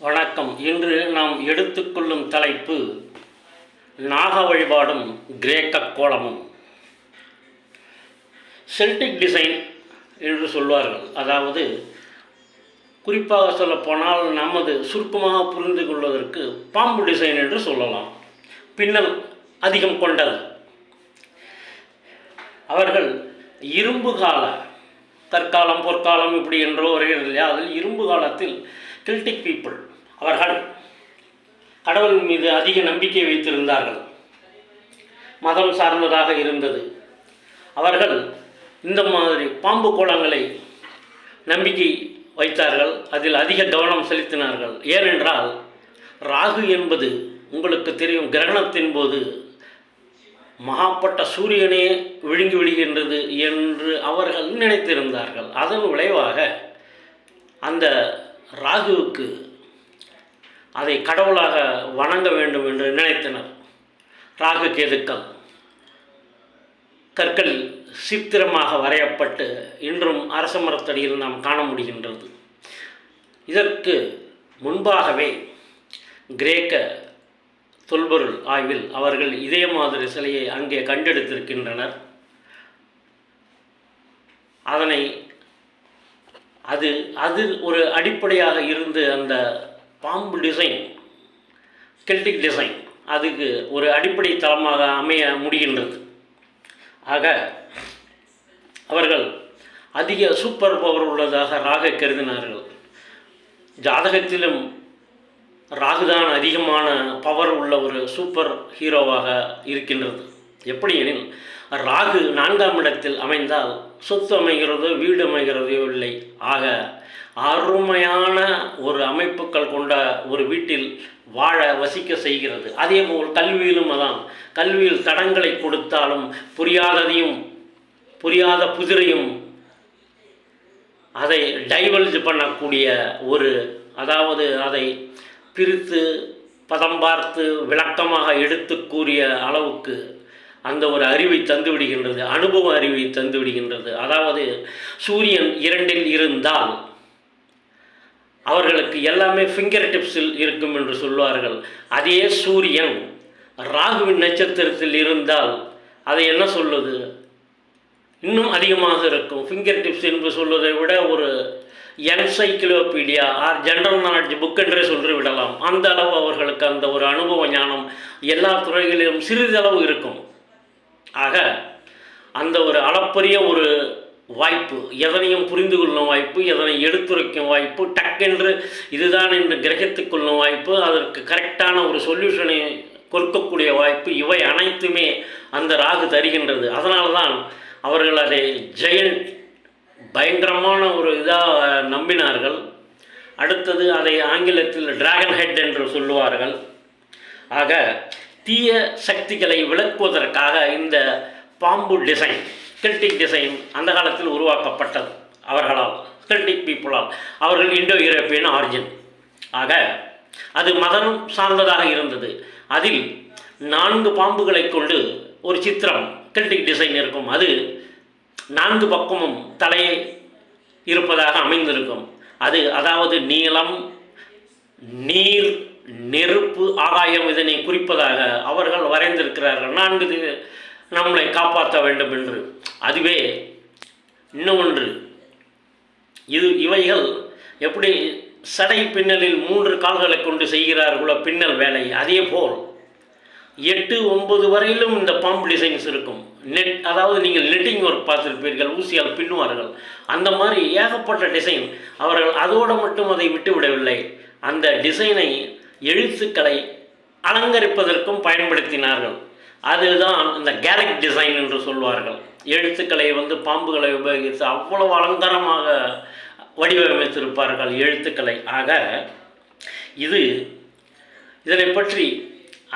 வணக்கம். இன்று நாம் எடுத்துக்கொள்ளும் தலைப்பு நாக வழிபாடும் கிரேக்க கோலமும். செல்டிக் டிசைன் என்று சொல்வார்கள். அதாவது குறிப்பாக சொல்லப்போனால் நமது சுருக்கமாக புரிந்து கொள்வதற்கு பாம்பு டிசைன் என்று சொல்லலாம். பின்னல் அதிகம் கொண்டது. அவர்கள் இரும்பு கால தற்காலம் பொற்காலம் இப்படி என்றோ வருகிறது இல்லையா? அதில் இரும்பு காலத்தில் கில்டிக் பீப்புள் அவர்கள் கடவுள் மீது அதிக நம்பிக்கை வைத்திருந்தார்கள். மதம் சார்ந்ததாக இருந்தது. அவர்கள் இந்த மாதிரி பாம்பு கோலங்களை நம்பிக்கை வைத்தார்கள். அதில் அதிக கவனம் செலுத்தினார்கள். ஏனென்றால் ராகு என்பது உங்களுக்கு தெரியும் கிரகணத்தின் போது மகாப்பட்ட சூரியனே விழுங்கி விடுகின்றது என்று அவர்கள் நினைத்திருந்தார்கள். அதன் விளைவாக அந்த ராகுவுக்கு அதை கடவுளாக வணங்க வேண்டும் என்று நினைத்தனர். ராகு கேதுக்கள் கற்கள் சித்திரமாக வரையப்பட்டு இன்றும் அரச மரத்தடியில் நாம் காண முடிகின்றது. இதற்கு முன்பாகவே கிரேக்க தொல்பொருள் ஆய்வில் அவர்கள் இதே மாதிரி சிலையை அங்கே கண்டெடுத்திருக்கின்றனர். அதனை அது அது ஒரு அடிப்படையாக இருந்து அந்த பாம்பு டிசைன் கெல்டிக் டிசைன் அதுக்கு ஒரு அடிப்படை தளமாக அமைய முடிகின்றது. ஆக அவர்கள் அதிக சூப்பர் பவர் உள்ளதாக ராக கருதினார்கள். ஜாதகத்திலும் ராகுதான் அதிகமான பவர் உள்ள ஒரு சூப்பர் ஹீரோவாக இருக்கின்றது. எப்படி எனில் ராகு நான்காம் இடத்தில் அமைந்தால் சொத்து அமைகிறதோ வீடு அமைகிறதோ இல்லை. ஆக அருமையான ஒரு அமைப்புகள் கொண்ட ஒரு வீட்டில் வாழ வசிக்க செய்கிறது. அதேபோல் கல்வியிலும் அதான். கல்வியில் தடங்களை கொடுத்தாலும் புரியாததையும் புரியாத புதிரையும் அதை டைவல்ஜ் பண்ணக்கூடிய ஒரு அதாவது அதை பிரித்து பதம் பார்த்து விளக்கமாக எடுத்து கூறிய அளவுக்கு அந்த ஒரு அறிவை தந்து விடுகின்றது அனுபவ அறிவை தந்து விடுகின்றது. அதாவது சூரியன் இரண்டில் இருந்தால் அவர்களுக்கு எல்லாமே ஃபிங்கர் டிப்ஸில் இருக்கும் என்று சொல்வார்கள். அதே சூரியன் ராகுவின் நட்சத்திரத்தில் இருந்தால் அதை என்ன சொல்லுது? இன்னும் அதிகமாக இருக்கும். ஃபிங்கர் டிப்ஸ் என்று சொல்வதை விட ஒரு encyclopedia or general knowledge book என்றே சொல்லி விடலாம். அந்த அளவு அவர்களுக்கு அந்த ஒரு அனுபவ ஞானம் எல்லா துறைகளிலும் சிறிதளவு இருக்கும். ஆக அந்த ஒரு அளப்பரிய ஒரு வாய்ப்பு எதனையும் புரிந்து கொள்ளும் வாய்ப்பு எதனை எடுத்துரைக்கும் வாய்ப்பு டக்கென்று இதுதான் என்று கிரகித்துக் கொள்ளும் வாய்ப்பு அதற்கு கரெக்டான ஒரு சொல்யூஷனை கொடுக்கக்கூடிய வாய்ப்பு இவை அனைத்துமே அந்த ராகு தருகின்றது. அதனால தான் அவர்கள் அதை ஜெயண்ட் பயங்கரமான ஒரு இதாக நம்பினார்கள். அடுத்தது அதை ஆங்கிலத்தில் டிராகன் ஹெட் என்று சொல்லுவார்கள். ஆக தீய சக்திகளை விளக்குவதற்காக இந்த பாம்பு டிசைன் கில்டிக் டிசைன் அந்த காலத்தில் உருவாக்கப்பட்டது அவர்களால் கில்டிக் பீப்புளால் அவர்கள் இண்டோ யூரோப்பியன் ஆரிஜின் ஆக அது மதம் சார்ந்ததாக இருந்தது. அதில் நான்கு பாம்புகளை கொண்டு ஒரு சித்திரம் கில்டிக் டிசைன் இருக்கும். அது நான்கு பக்கமும் தலையை இருப்பதாக அமைந்திருக்கும். அது அதாவது நீளம் நீர் நெருப்பு ஆகாயம் இதனை குறிப்பதாக அவர்கள் வரைந்திருக்கிறார்கள். நான்கு நம்மளை காப்பாற்ற வேண்டும் என்று. அதுவே இன்னொன்று. இது இவைகள் எப்படி சடை பின்னலில் மூன்று கால்களை கொண்டு செய்கிறார்களோ பின்னல் வேலை அதே போல் எட்டு ஒன்பது வரையிலும் இந்த பாம்பு டிசைன்ஸ் இருக்கும். நெட் அதாவது நீங்கள் நெட்டிங் ஒர்க் பார்த்துருப்பீர்கள் ஊசியால் பின்னுவார்கள். அந்த மாதிரி ஏகப்பட்ட டிசைன் அவர்கள் அதோடு மட்டும் அதை விட்டுவிடவில்லை அந்த டிசைனை எழுத்துக்களை அலங்கரிப்பதற்கும் பயன்படுத்தினார்கள். அதுதான் இந்த கேலக் டிசைன் என்று சொல்வார்கள். எழுத்துக்களை வந்து பாம்புகளை உபயோகித்து அவ்வளவு அலங்காரமாக வடிவமைத்திருப்பார்கள் எழுத்துக்களை. ஆக இது இதனை பற்றி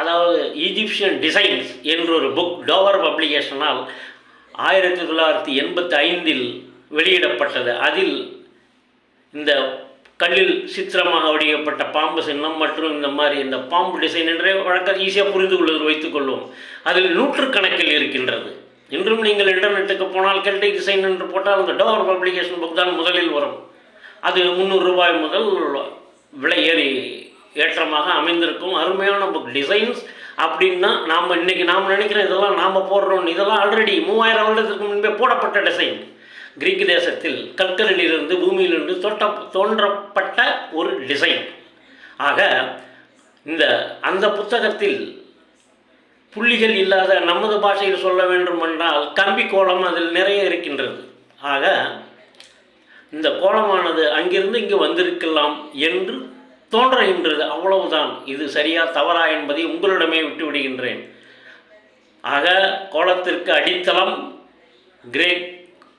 அதாவது ஈஜிப்சியன் டிசைன்ஸ் என்ற ஒரு புக் டோவர் பப்ளிகேஷனால் ஆயிரத்தி தொள்ளாயிரத்தி எண்பத்தி ஐந்தில் வெளியிடப்பட்டது. அதில் இந்த கல்லில் சித்திரமாக வடிவப்பட்ட பாம்பு சின்னம் மற்றும் இந்த மாதிரி இந்த பாம்பு டிசைன் என்றே வழக்க ஈஸியாக புரிந்து கொள்வது வைத்துக்கொள்வோம். அதில் நூற்றுக்கணக்கில் இருக்கின்றது. இன்றும் நீங்கள் இன்டர்நெட்டுக்கு போனால் கெல்டிக் டிசைன் என்று போட்டால் அந்த டோவர் பப்ளிகேஷன் புக் தான் முதலில் வரும். அது முந்நூறு ரூபாய் முதல் விலை ஏறி ஏற்றமாக அமைந்திருக்கும். அருமையான புக் டிசைன்ஸ் அப்படின்னா நாம் இன்னைக்கு நாம் நினைக்கிறோம் இதெல்லாம் நாம் போடுறோம். இதெல்லாம் ஆல்ரெடி மூவாயிரம் வருடத்துக்கு முன்பே போடப்பட்ட டிசைன் கிரீக் தேசத்தில் கற்களிலிருந்து பூமியிலிருந்து தோட்ட தோன்றப்பட்ட ஒரு டிசைன் ஆக இந்த அந்த புத்தகத்தில் புள்ளிகள் இல்லாத நமது பாஷையில் சொல்ல வேண்டும் என்றால் கம்பி கோலம் அதில் நிறைய இருக்கின்றது. ஆக இந்த கோலமானது அங்கிருந்து இங்கு வந்திருக்கலாம் என்று தோன்றுகின்றது. அவ்வளவுதான். இது சரியா தவறா என்பதை உங்களிடமே விட்டு விடுகின்றேன் ஆக கோலத்திற்கு அடித்தளம் கிரேக்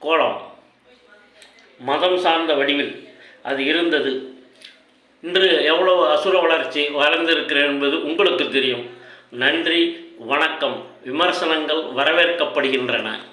கோலம். மதம் சார்ந்த வடிவில் அது இருந்தது. இன்று எவ்வளவு அசுர வளர்ச்சி வளர்ந்திருக்கிறேன் என்பது உங்களுக்கு தெரியும். நன்றி வணக்கம். விமர்சனங்கள் வரவேற்கப்படுகின்றன.